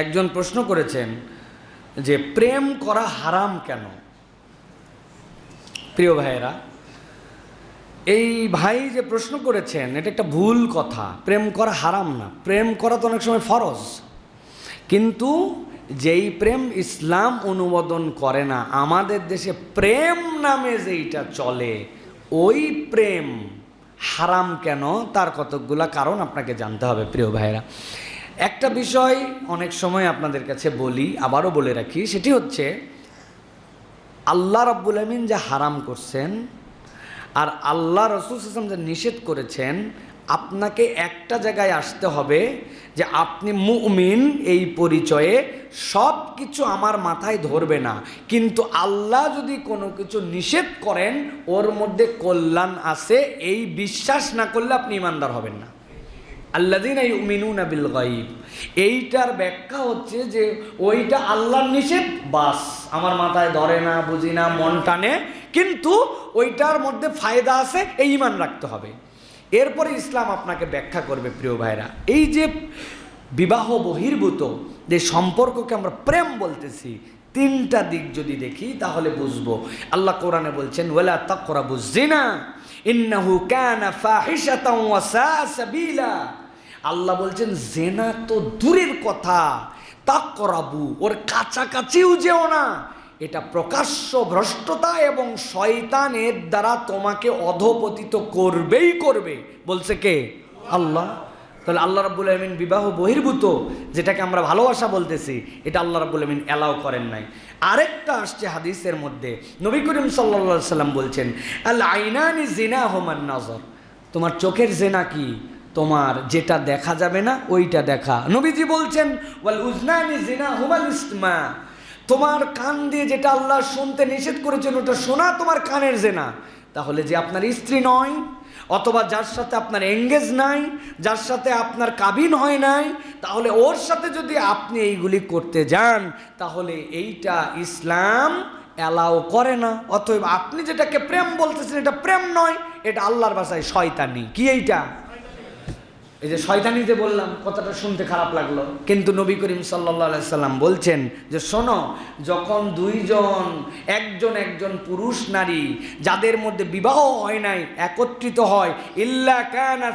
একজন প্রশ্ন করেছেন যে প্রেম করা হারাম কেন? প্রিয় ভাইয়েরা, এই ভাই যে প্রশ্ন করেছেন, এটা একটা ভুল কথা। প্রেম করা হারাম না। প্রেম করা তো অনেক সময় ফরজ। কিন্তু যেই প্রেম ইসলাম অনুমোদন করে না, আমাদের দেশে প্রেম নামে যেইটা চলে, ওই প্রেম হারাম কেন? তার কতকগুলা কারণ আপনাকে জানতে হবে, প্রিয় ভাইয়েরা। একটা বিষয় অনেক সময় আপনাদের কাছে বলি, আবারও বলে রাখি, সেটি হচ্ছে আল্লাহ রব্বুল আমিন যা হারাম করছেন আর আল্লাহ রসুল হাসান যা নিষেধ করেছেন, আপনাকে একটা জায়গায় আসতে হবে যে আপনি মুমিন, এই পরিচয়ে সব কিছু আমার মাথায় ধরবে না। কিন্তু আল্লাহ যদি কোনো কিছু নিষেধ করেন, ওর মধ্যে কল্যাণ আছে, এই বিশ্বাস না করলে আপনি ইমানদার হবেন না। আল্লাদিন ইউমিনুনা বিল গাইব এইটার ব্যাখ্যা হচ্ছে যে ওইটা আল্লাহর নিষেধ। বাস, আমার মাথায় ধরে না, বুঝি না, মন টানে। কিন্তু ওইটার মধ্যে ফায়দা আছে, এই ইমান রাখতে হবে। এরপরে ইসলাম আপনাকে ব্যাখ্যা করবে, প্রিয় ভাইরা। এই যে বিবাহ বহির্ভূত, যে সম্পর্ককে আমরা প্রেম বলতেছি, তিনটা দিক যদি দেখি, তাহলে বুঝব। আল্লাহ কোরআনে বলছেন, ওয়ালা তাকরাবু জিনা। ইন্নাহু কানা ফাহিশাতাও ওয়া সাআ সাবিলা। আল্লাহ বলছেন, জেনা তো দূরের কথা, তাকরাবু, ওর কাছাকাছিও যেও না। এটা প্রকাশ্য ভ্রষ্টতা এবং শয়তানের দ্বারা তোমাকে অধপতিত করবেই করবে। বলছে কে? আল্লাহ। তাহলে আল্লাহ রাব্বুল আলমিন বিবাহ বহির্ভূত, যেটাকে আমরা ভালোবাসা বলতেছি, এটা আল্লাহ রাব্বুল আলমিন অ্যালাউ করেন নাই। আরেকটা আসছে হাদিসের মধ্যে, নবী করিম সাল্লা সাল্লাম বলছেন, আল আইনানি জিনা হোমান নজর। তোমার চোখের জেনা কি? তোমার যেটা দেখা যাবে না, ওইটা দেখা। নবীজি বলছেন, ওয়াল উজনানি জিনা হুমাল ইসমা। তোমার কান দিয়ে যেটা আল্লাহ শুনতে নিষেধ করেছেন, ওটা শোনা তোমার কানের জেনা। তাহলে যে আপনার স্ত্রী নয়, অথবা যার সাথে আপনার এঙ্গেজ নাই, যার সাথে আপনার কাবিন হয় নাই, তাহলে ওর সাথে যদি আপনি এইগুলি করতে যান, তাহলে এইটা ইসলাম অ্যালাউ করে না। অতএব আপনি যেটাকে প্রেম বলতেছেন, এটা প্রেম নয়, এটা আল্লাহর ভাষায় শয়তানি। কি এইটা? এই যে শয়তানিতে বললাম, কথাটা শুনতে খারাপ লাগল। কিন্তু নবী করিম সাল্লা সাল্লাম বলছেন যে, শোনো, যখন দুইজন, একজন একজন পুরুষ নারী, যাদের মধ্যে বিবাহ হয় নাই, একত্রিত হয়, ইল্লা কানা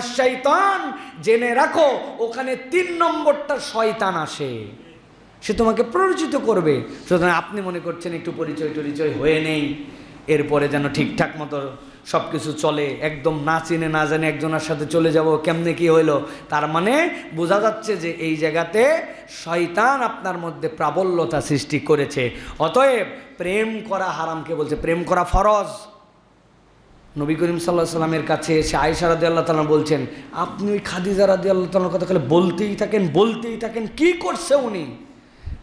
শাইতান জেনে রাখো, ওখানে তিন নম্বরটা শয়তান আসে। সে তোমাকে প্ররোচিত করবে। সুতরাং আপনি মনে করছেন একটু পরিচয় টরিচয় হয়ে নেই। এরপরে যেন ঠিকঠাক মতো সব কিছু চলে, একদম না চিনে, না জানে একজনের সাথে চলে যাব, কেমনে কি হইল? তার মানে বোঝা যাচ্ছে যে এই জায়গাতে শয়তান আপনার মধ্যে প্রাবল্যতা সৃষ্টি করেছে। অতএব প্রেম করা হারামকে বলছে? প্রেম করা ফরজ। নবী করিম সাল্লাহ সাল্লামের কাছে এসে আয়সা রাদি আল্লাহ তালা বলছেন, আপনি ওই খাদিজা রাদি আল্লাহ তালার কথা বলতেই থাকেন বলতেই থাকেন, কি করছে উনি?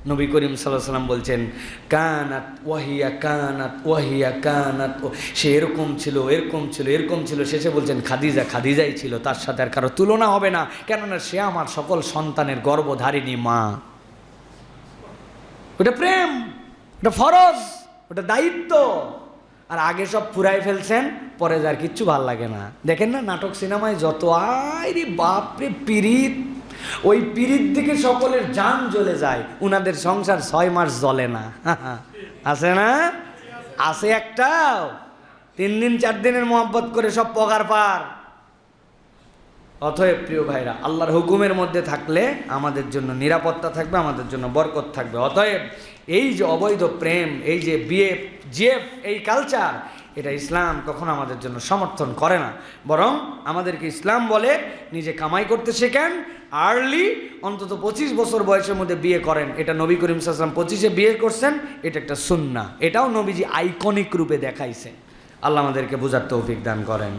নবী করিম সাল্লাহ সাল্লাম বলছেন, কানাত ওয়াহিয়া কানাত ওয়াহিয়া, কানাত ও সে এরকম ছিল এরকম ছিল এরকম ছিল। শেষে বলছেন, খাদিজা, খাদিজাই ছিল, তার সাথে আর কারও তুলনা হবে না, কেননা সে আমার সকল সন্তানের গর্বধারিণী মা। ওটা প্রেম, ওটা ফরজ, ওটা দায়িত্ব। আর আগে সব ফুরাই ফেলছেন, পরে যার কিচ্ছু ভালো লাগে না। দেখেন না, নাটক সিনেমায় যত আরে বাপরে পিরিত ওই পিরিত দিকে সকলের যান জ্বলে যায়, উনাদের সংসার ছয় মাস জ্বলে না। আছে না? আছে একটাও। তিন দিন, চার দিনের মোহাব্বত করে সব পগার পার। অতএব প্রিয় ভাইরা, আল্লাহর হুকুমের মধ্যে থাকলে আমাদের জন্য নিরাপত্তা থাকবে, আমাদের জন্য বরকত থাকবে। অতএব এই যে অবৈধ প্রেম, এই যে বিয়ে, জিএফ, এই কালচার এটা ইসলাম কখনো আমাদের জন্য সমর্থন করে না। বরং আমাদেরকে ইসলাম বলে নিজে কামাই করতে শেখেন। আর্লি, অন্তত পঁচিশ বছর বয়সের মধ্যে বিয়ে করেন। এটা নবী করিম সাল্লাম পঁচিশে বিয়ে করছেন, এটা একটা সুন্না এটাও নবীজি আইকনিক রূপে দেখাইছেন। আল্লাহ আমাদেরকে বোঝার তৌফিক দান করেন।